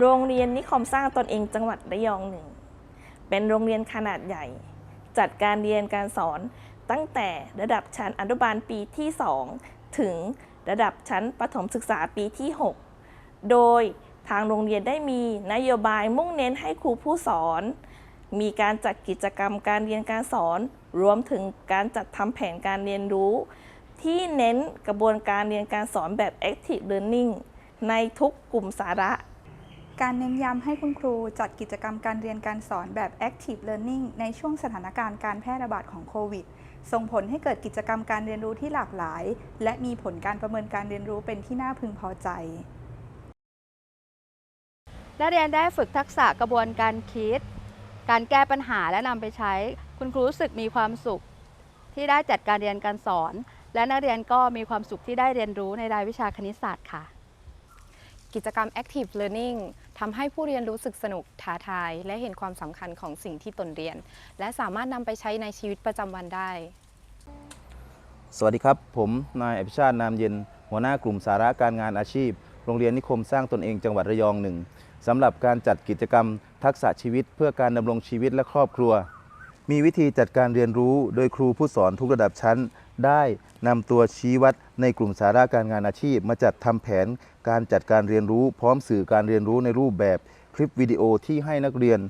โรงเรียนนิคมสร้างตนเองจังหวัดระยองหนึ่ง เป็นโรงเรียนขนาดใหญ่ จัดการเรียนการสอนตั้งแต่ระดับชั้นอนุบาลปีที่ 2 ถึงระดับชั้นประถมศึกษาปีที่ 6 โดยทางโรงเรียนได้มีนโยบายมุ่งเน้นให้ครูผู้สอน มีการจัดกิจกรรมการเรียนการสอน รวมถึงการจัดทำแผนการเรียนรู้ ที่เน้นกระบวนการเรียนการสอนแบบ active learning ในทุกกลุ่มสาระ การเน้นย้ำให้คุณครูจัดกิจกรรมการเรียนการสอนแบบ Active Learning ในช่วงสถานการณ์การแพร่ระบาดของโควิด ส่งผลให้เกิดกิจกรรมการเรียนรู้ที่หลากหลาย และมีผลการประเมินการเรียนรู้เป็นที่น่าพึงพอใจนักเรียนได้ฝึกทักษะกระบวนการคิด การแก้ปัญหาและนำไปใช้ คุณครูรู้สึกมีความสุข ที่ได้จัดการเรียนการสอน และนักเรียนก็มีความสุขที่ได้เรียนรู้ในรายวิชาคณิตศาสตร์ค่ะ กิจกรรม Active Learning ทำให้ผู้เรียนรู้สึกสนุกท้าทาย และเห็นความสำคัญของสิ่งที่ตนเรียน และสามารถนำไปใช้ในชีวิตประจำวันได้ สวัสดีครับ ผมนายอภิชาตินามเย็น หัวหน้ากลุ่มสาระการงานอาชีพ โรงเรียนนิคมสร้างตนเองจังหวัดระยองหนึ่งสำหรับการจัดกิจกรรม ทักษะชีวิตเพื่อการดำรงชีวิตและครอบครัว มีวิธีจัดการเรียนรู้โดยครูผู้สอนทุกระดับชั้น ได้นำตัวชี้วัดในกลุ่มสาระการงานอาชีพ มาจัดทำแผนการจัดการเรียนรู้ พร้อมสื่อการเรียนรู้ในรูปแบบคลิปวิดีโอที่ให้นักเรียน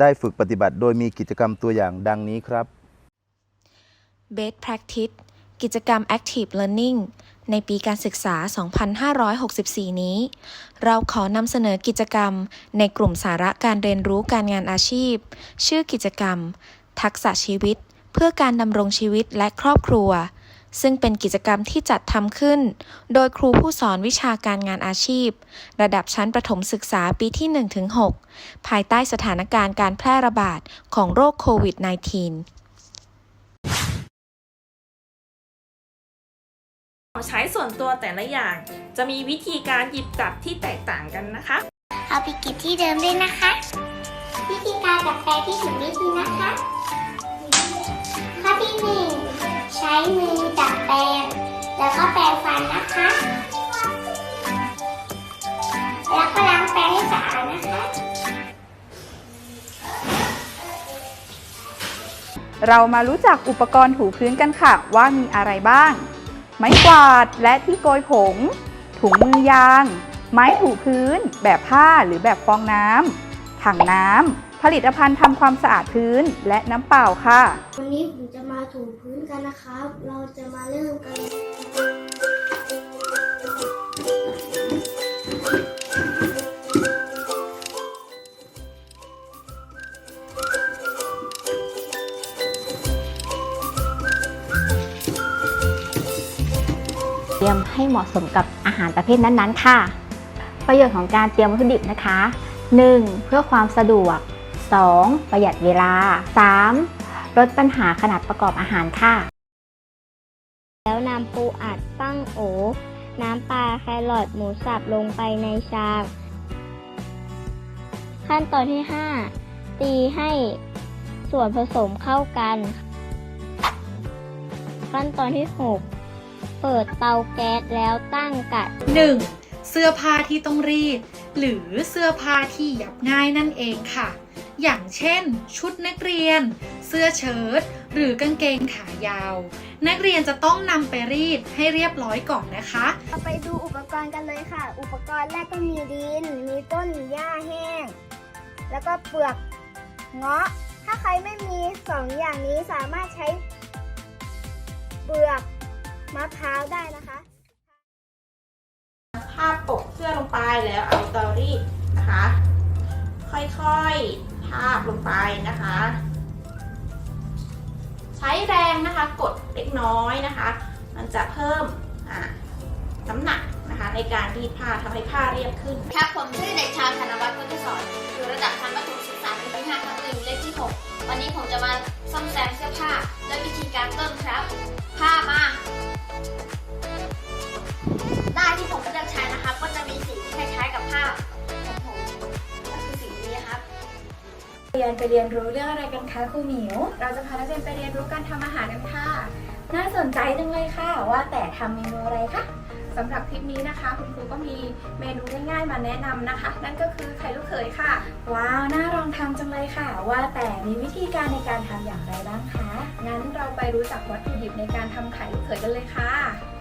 ได้ฝึกปฏิบัติ โดยมีกิจกรรมตัวอย่างดังนี้ครับ Best Practice กิจกรรม Active Learning ในปีการศึกษา 2564 นี้ เราขอนำเสนอกิจกรรมในกลุ่มสาระการเรียนรู้การงานอาชีพ ชื่อกิจกรรม ทักษะชีวิต เพื่อการดำรงชีวิตและครอบครัว ซึ่งเป็นกิจกรรมที่จัดทำขึ้น โดยครูผู้สอนวิชาการงานอาชีพ ระดับชั้นประถมศึกษาปีที่ 1-6 ภายใต้สถานการณ์การแพร่ระบาดของโรคโควิด -19 ใช้ส่วนตัวแต่ละอย่างจะมีวิธีการหยิบจับที่แตกต่างกันนะคะ เอาไปเก็บที่เดิมด้วยนะคะ วิธีการดัดแปลงที่ถูกวิธีนะคะข้อ ที่หนึ่งใช้มือดัดแปลงแล้วก็แปรงฟันนะคะ แล้วก็ล้างแปรงให้สะอาดนะคะ เรามารู้จักอุปกรณ์ถูพื้นกันค่ะ ว่ามีอะไรบ้าง ไม้กวาดและที่โกยผง ถุงมือยาง ไม้ถูพื้น แบบผ้าหรือแบบฟองน้ำถังน้ำ ผลิตภัณฑ์ทำความสะอาดพื้นและน้ำเปล่าค่ะ วันนี้ผมจะมาถูพื้นกันนะครับ เราจะมาเริ่มกัน เตรียมให้เหมาะสมกับอาหารประเภทนั้นๆ ค่ะ ประโยชน์ของการเตรียมวัตถุดิบนะคะ 1. เพื่อความสะดวก 2. ประหยัดเวลา 3. ลดปัญหาขนาดประกอบอาหารค่ะ แล้วนำปูอัดตั้งโอ น้ำปลาแครอทหมูสับลงไปในชามขั้นตอนที่ 5 ตีให้ส่วนผสมเข้ากัน ขั้นตอนที่ 6 เปิดเตาแก๊สแล้วตั้งกัด 1. เสื้อผ้าที่ต้องรีด หรือเสื้อผ้าที่ยับง่ายนั่นเองค่ะ อย่างเช่น ชุดนักเรียน เสื้อเชิ้ตหรือกางเกงขายาว นักเรียนจะต้องนำไปรีดให้เรียบร้อยก่อนนะคะเราไปดูอุปกรณ์กันเลยค่ะ อุปกรณ์แรกก็มีดิน มีต้นหญ้าแห้ง แล้วก็เปลือกเงาะ ถ้าใครไม่มีสองอย่างนี้สามารถใช้เปลือกมะพร้าวได้นะคะภาพปกเสื้อลงไปแล้วเอาเตารีดนะคะ ค่อยๆ ทาบลงไปนะคะ ใช้แรงนะคะกดเล็กน้อยนะคะ มันจะเพิ่มน้ำหนักนะคะในการรีดผ้าทำให้ผ้าเรียบขึ้นครับผมชื่อเด็กชายธนวัฒน์พุทธสอนอยู่ระดับชั้นประถมศึกษาปีที่5ทับหนึ่งเลขที่ 6 วันนี้ผมจะมาซ่อมแซมเสื้อผ้าและวิธีการเติมครับ ผ้ามาได้ที่ผมเลือกใช้นะครับก็จะมีสีที่คล้ายๆกับผ้า เรียนไปเรียนรู้เรื่องอะไรกันคะครูหมิว เราจะพานักเรียนไปเรียนรู้การทำอาหารกันค่ะ น่าสนใจจังเลยค่ะ ว่าแต่ทำเมนูอะไรคะ สำหรับคลิปนี้นะคะ คุณครูก็มีเมนูง่ายๆมาแนะนำนะคะ นั่นก็คือไข่ลูกเขยค่ะ ว้าว น่าลองทำจังเลยค่ะ ว่าแต่มีวิธีการในการทำอย่างไรบ้างคะ งั้นเราไปรู้จักวัตถุดิบในการทำไข่ลูกเขยกันเลยค่ะ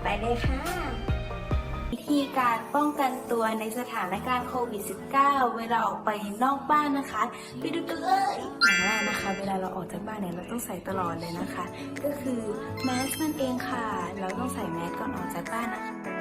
ไปเลยค่ะวิ ธีการป้องกันตัวในสถานการณ์โควิด -19 เวลาออกไปนอกบ้านนะคะ ไปดูกันเลยอย่างแรกนะคะ เวลาเราออกจากบ้านเนี่ยเราต้องใส่ตลอดเลยนะคะ ก็คือแมสนั่นเองค่ะ เราต้องใส่แมสก่อนออกจากบ้านนะคะ